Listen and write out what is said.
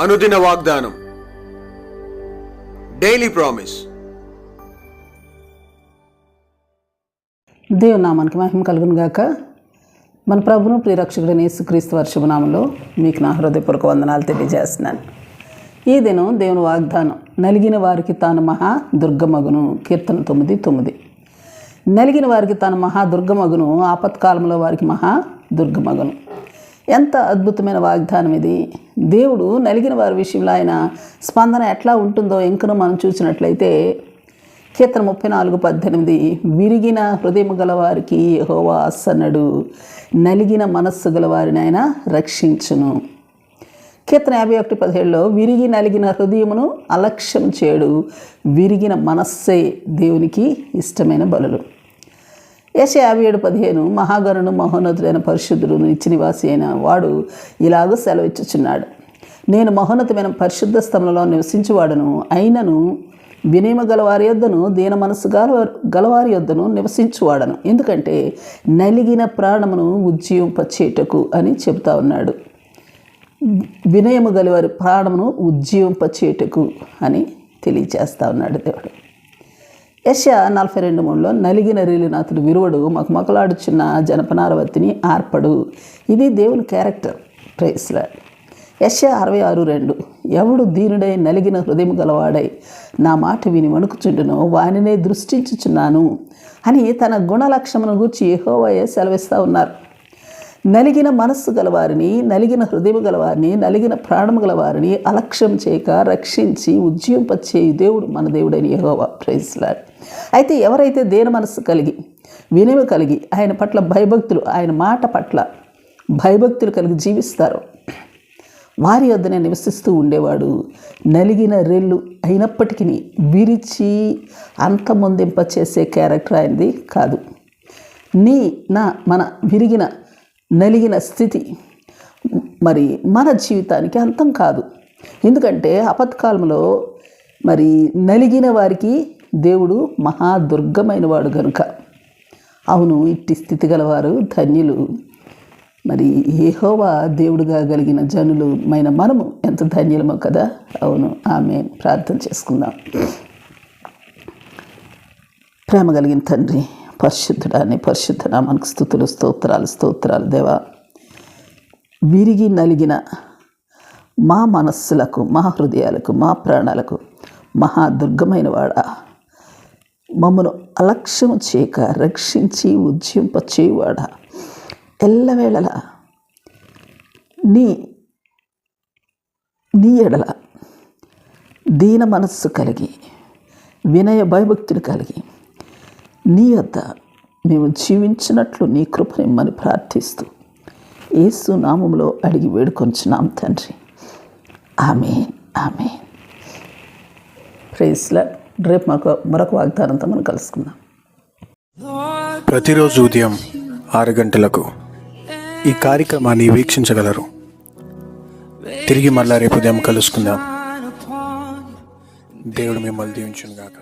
అనుదిన వాగ్దానం. Daily promise దేవునామానికి మహిమ కలుగును గాక. మన ప్రభును ప్రియరక్షకుడైన యేసుక్రీస్తు వర్షభనామంలో మీకు నా హృదయపూర్వక వందనాలు తెలియజేస్తున్నాను. ఈ దినం దేవుని వాగ్దానం నలిగిన వారికి తాను మహా దుర్గమగును. కీర్తన తొమ్మిది తొమ్మిది. నలిగిన వారికి తాను మహా దుర్గమగును ఆపత్కాలంలో వారికి మహా దుర్గమగును. ఎంత అద్భుతమైన వాగ్దానం ఇది. దేవుడు నలిగిన వారి విషయంలో ఆయన స్పందన ఎట్లా ఉంటుందో ఇంకనూ మనం చూసినట్లయితే కీర్తన ముప్పై నాలుగు పద్దెనిమిది విరిగిన హృదయం గలవారికి హోవా అసన్నడు నలిగిన మనస్సు గలవారిని ఆయన రక్షించును. కీర్తన యాభై ఒకటి పదిహేడులో విరిగి నలిగిన హృదయమును అలక్ష్యం చేయడు విరిగిన మనస్సే దేవునికి ఇష్టమైన బలులు. యశ యాభై ఏడు పదిహేను మహాగరుడు మహోన్నతుడైన పరిశుద్ధుడు నిత్య నివాసి అయిన వాడు ఇలాగూ సెలవిచ్చుచున్నాడు. నేను మహోన్నతమైన పరిశుద్ధ స్థలంలో నివసించువాడను అయినను వినయమ గలవారి యొద్దను దీన మనసు గల గలవారి యొద్దను నివసించువాడను. ఎందుకంటే నలిగిన ప్రాణమును ఉజ్జీవింపచేటకు అని చెబుతా ఉన్నాడు. వినయము గలవారి ప్రాణమును ఉజ్జీవింపచేటకు అని తెలియజేస్తా ఉన్నాడు దేవుడు. యశ నలభై రెండు మూడులో నలిగిన రీలినాథుడు అతడు విరువడు చిన్న జనపనార వత్తిని ఆర్పడు. ఇది దేవుని క్యారెక్టర్. ప్రేస్ల యశ అరవై ఆరు రెండు ఎవడు దీనుడై నలిగిన హృదయం గలవాడై నా మాట విని వణుకుచుండునో వానినే దృష్టించుచున్నాను అని తన గుణలక్షణమును గూర్చి యెహోవాయే సెలవిస్తూ ఉన్నారు. నలిగిన మనస్సు గలవారిని నలిగిన హృదయం గలవారిని నలిగిన ప్రాణము గలవారిని అలక్ష్యం చేయక రక్షించి ఉద్యోగపచ్చే దేవుడు మన దేవుడైన యెహోవా. ప్రైజ్లాడ్ అయితే ఎవరైతే దేని మనస్సు కలిగి వినయం కలిగి ఆయన పట్ల భయభక్తులు ఆయన మాట పట్ల భయభక్తులు కలిగి జీవిస్తారో వారి వద్దనే నివసిస్తూ ఉండేవాడు నలిగిన రెల్లు అయినప్పటికీ విరిచి అంతమొందింప చేసే క్యారెక్టర్ ఆయనది కాదు. నీ నా మన విరిగిన నలిగిన స్థితి. మరి మన జీవితానికి అంతం కాదు. ఎందుకంటే అపత్కాలంలో మరి నలిగిన వారికి దేవుడు మహాదుర్గమైన వాడు కనుక అవును ఇట్టి స్థితి గలవారు ధన్యులు. మరి ఏహోవా దేవుడుగా కలిగిన జనులు మైన మనము ఎంత ధన్యులమో కదా? అవును ఆమె ప్రార్థన చేసుకుందాం. ప్రేమ కలిగిన తండ్రి పరిశుద్ధుడాన్ని పరిశుద్ధ మనకు స్థుతులు స్తోత్రాలు స్తోత్రాలు. దేవా విరిగి నలిగిన మా మనస్సులకు మా హృదయాలకు మా ప్రాణాలకు మహా దుర్గమైన వాడా మమ్మను అలక్ష్యము చేయక రక్షించి ఉజ్జింప చేయువాడా. ఎల్లవేళలా నీ నీ ఎడల దీన మనస్సు కలిగి వినయ భయభక్తులు కలిగి నీ వద్ద మేము జీవించినట్లు నీ కృపనిమ్మని ప్రార్థిస్తూ ఏసు నామంలో అడిగి వేడుకొంచున్నాం తండ్రి. ఆమె ఆమె ప్రేస్లా రేపు మరొక మరొక వాగ్దానంతో మనం కలుసుకుందాం. ప్రతిరోజు ఉదయం ఆరు గంటలకు ఈ కార్యక్రమాన్ని వీక్షించగలరు. తిరిగి మళ్ళా రేపు ఉదయం కలుసుకుందాం. దేవుడు మిమ్మల్ని దీవించునుగాక.